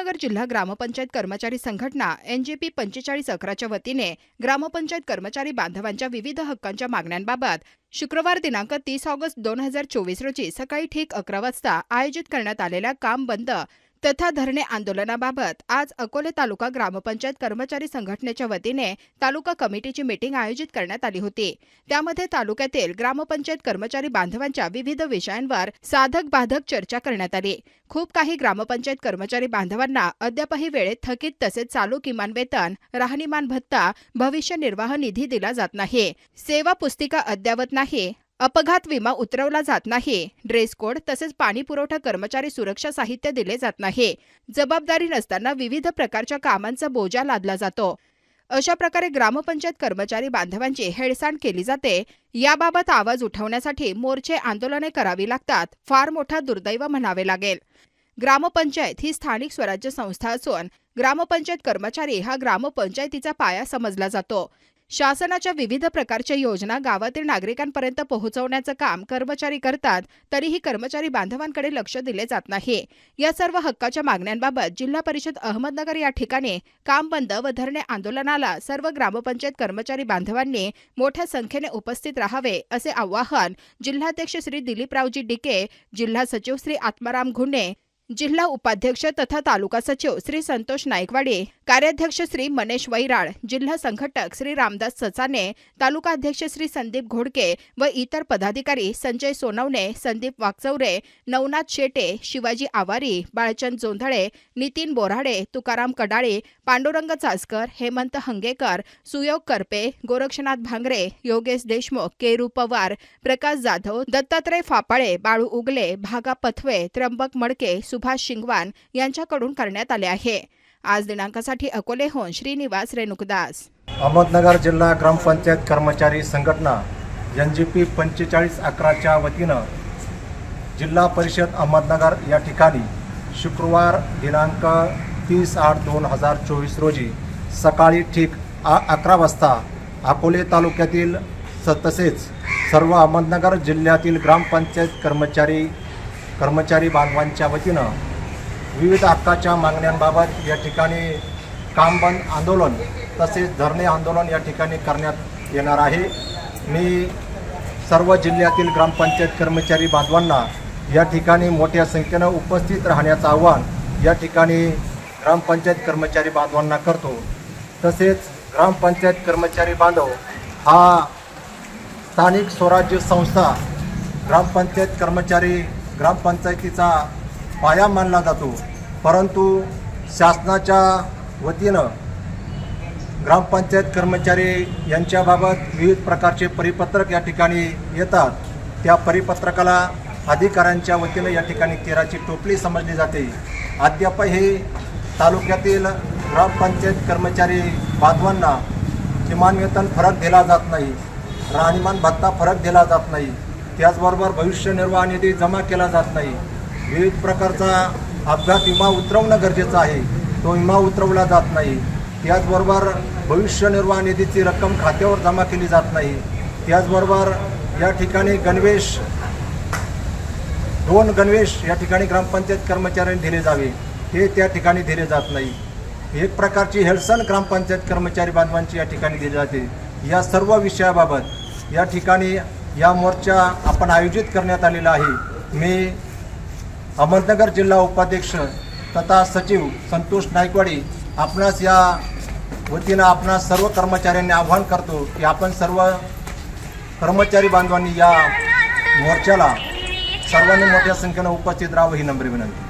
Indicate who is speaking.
Speaker 1: अहमदनगर जिल्हा ग्रामपंचायत कर्मचारी संघटना एनजेपी पंचेचाळीस अकराच्या वतीने ग्रामपंचायत कर्मचारी बांधवांच्या विविध हक्कांच्या मागण्यांबाबत शुक्रवार दिनांक तीस ऑगस्ट दोन हजार चोवीस रोजी सकाळी ठीक अकरा वाजता आयोजित करण्यात आलेल्या काम बंद तथा धरणे आंदोलनाबाबत आज अकोले तालुका ग्रामपंचायत कर्मचारी संघटनेच्या वतीने तालुका कमिटीची मीटिंग आयोजित करण्यात आली होती. त्यामध्ये तालुक्यातील ग्रामपंचायत कर्मचारी बांधवांच्या विविध विषयांवर साधक बाधक चर्चा करण्यात आली. खूप काही ग्रामपंचायत कर्मचारी बांधवांना अद्यापही वेळेत थकीत तसेच चालू किमान वेतन राहणीमान भत्ता भविष्य निर्वाह निधी दिला जात नाही. सेवा पुस्तिका अद्यावत नाही. अपघात विमा उतरवला जात नाही. ड्रेस कोड तसेच पाणी पुरवठा कर्मचारी सुरक्षा साहित्य दिले जात नाही. जबाबदारी नसताना विविध प्रकारच्या कामांचा बोजा लादला जातो. अशा प्रकारे ग्रामपंचायत कर्मचारी बांधवांची हेळसांड केली जाते. याबाबत आवाज उठवण्यासाठी मोर्चे आंदोलने करावी लागतात. फार मोठा दुर्दैव म्हणावे लागेल. ग्रामपंचायत ही स्थानिक स्वराज्य संस्था असून ग्रामपंचायत कर्मचारी हा ग्रामपंचायतीचा पाया समजला जातो. शासनाच्या विविध प्रकारच्या योजना गावातील नागरिकांपर्यंत पोहोचवण्याचं काम कर्मचारी करतात तरीही कर्मचारी बांधवांकडे लक्ष दिले जात नाही. या सर्व हक्काच्या मागण्यांबाबत जिल्हा परिषद अहमदनगर या ठिकाणी काम बंद व धरणे आंदोलनाला सर्व ग्रामपंचायत कर्मचारी बांधवांनी मोठ्या संख्येने उपस्थित राहावे असे आवाहन जिल्हाध्यक्ष श्री दिलीपरावजी डिके जिल्हा सचिव श्री आत्माराम घुणे जिल्हा उपाध्यक्ष तथा तालुका सचिव श्री संतोष नाईकवाडे कार्याध्यक्ष श्री मनेश वैराळ जिल्हा संघटक श्री रामदास सचाने तालुका अध्यक्ष श्री संदीप घोडके व इतर पदाधिकारी संजय सोनवणे संदीप वागचौरे नवनाथ शेटे शिवाजी आवारी बाळचंद जोंधळे नितीन बोराडे तुकाराम कडाळे पांडुरंग चासकर हेमंत हंगेकर सुयोग करपे गोरक्षनाथ भांगरे योगेश देशमुख केरू पवार प्रकाश जाधव दत्तात्रय फापाळे बाळू उगले भागा पथवे त्र्यंबक मडके सुभाष शिंगवान यांच्याकडून करण्यात आले आहे. आज दिनांकासाठी अकोलेहून श्रीनिवास रेणुकदास.
Speaker 2: अहमदनगर जिल्हा ग्रामपंचायत कर्मचारी संघटना एन जी पी पंचेचाळीस अकराच्या वतीनं जिल्हा परिषद अहमदनगर या ठिकाणी शुक्रवार दिनांक तीस आठ दोन हजार चोवीस रोजी सकाळी ठीक आ अकरा वाजता अकोले तालुक्यातील तसेच सर्व अहमदनगर जिल्ह्यातील ग्रामपंचायत कर्मचारी कर्मचारी बांधवांच्या वतीनं विविध हक्काच्या मागण्यांबाबत या ठिकाणी कामबंद आंदोलन तसेच धरणे आंदोलन या ठिकाणी करण्यात येणार आहे. मी सर्व जिल्ह्यातील ग्रामपंचायत कर्मचारी बांधवांना या ठिकाणी मोठ्या संख्येनं उपस्थित राहण्याचं आव्हान या ठिकाणी ग्रामपंचायत कर्मचारी बांधवांना करतो. तसेच ग्रामपंचायत कर्मचारी बांधव हा स्थानिक स्वराज्य संस्था ग्रामपंचायत कर्मचारी ग्रामपंचायतीचा पाया मानला जातो. परंतु शासनाच्या वतीनं ग्रामपंचायत कर्मचारी यांच्याबाबत विविध प्रकारचे परिपत्रक या ठिकाणी येतात. त्या परिपत्रकाला अधिकाऱ्यांच्या वतीनं या ठिकाणी तेराची टोपली समजली जाते. अद्यापही तालुक्यातील ग्रामपंचायत कर्मचारी बांधवांना किमान वेतन फरक दिला जात नाही. राहणीमान भत्ता फरक दिला जात नाही. त्याचबरोबर भविष्य निर्वाह निधी जमा केला जात नाही. विविध प्रकारचा अपघात विमा उतरवणं गरजेचं आहे. तो विमा उतरवला जात नाही. त्याचबरोबर भविष्य निर्वाह निधीची रक्कम खात्यावर जमा केली जात नाही. त्याचबरोबर या ठिकाणी गणवेश दोन गणवेश या ठिकाणी ग्रामपंचायत कर्मचाऱ्यांनी दिले जावे. हे त्या ठिकाणी दिले जात नाही. एक प्रकारची हेळसण ग्रामपंचायत कर्मचारी बांधवांची या ठिकाणी दिली जाते. या सर्व विषयाबाबत या ठिकाणी या मोर्चा आपण आयोजित करण्यात आलेला आहे. मी अहमदनगर जिल्हा उपाध्यक्ष तथा सचिव संतोष नायकवाडी आपणास या वतीनं आपणास सर्व कर्मचाऱ्यांनी आव्हान करतो की आपण सर्व कर्मचारी बांधवांनी या मोर्चाला सर्वांनी मोठ्या संख्येनं उपस्थित राहावं ही नम्र विनंती.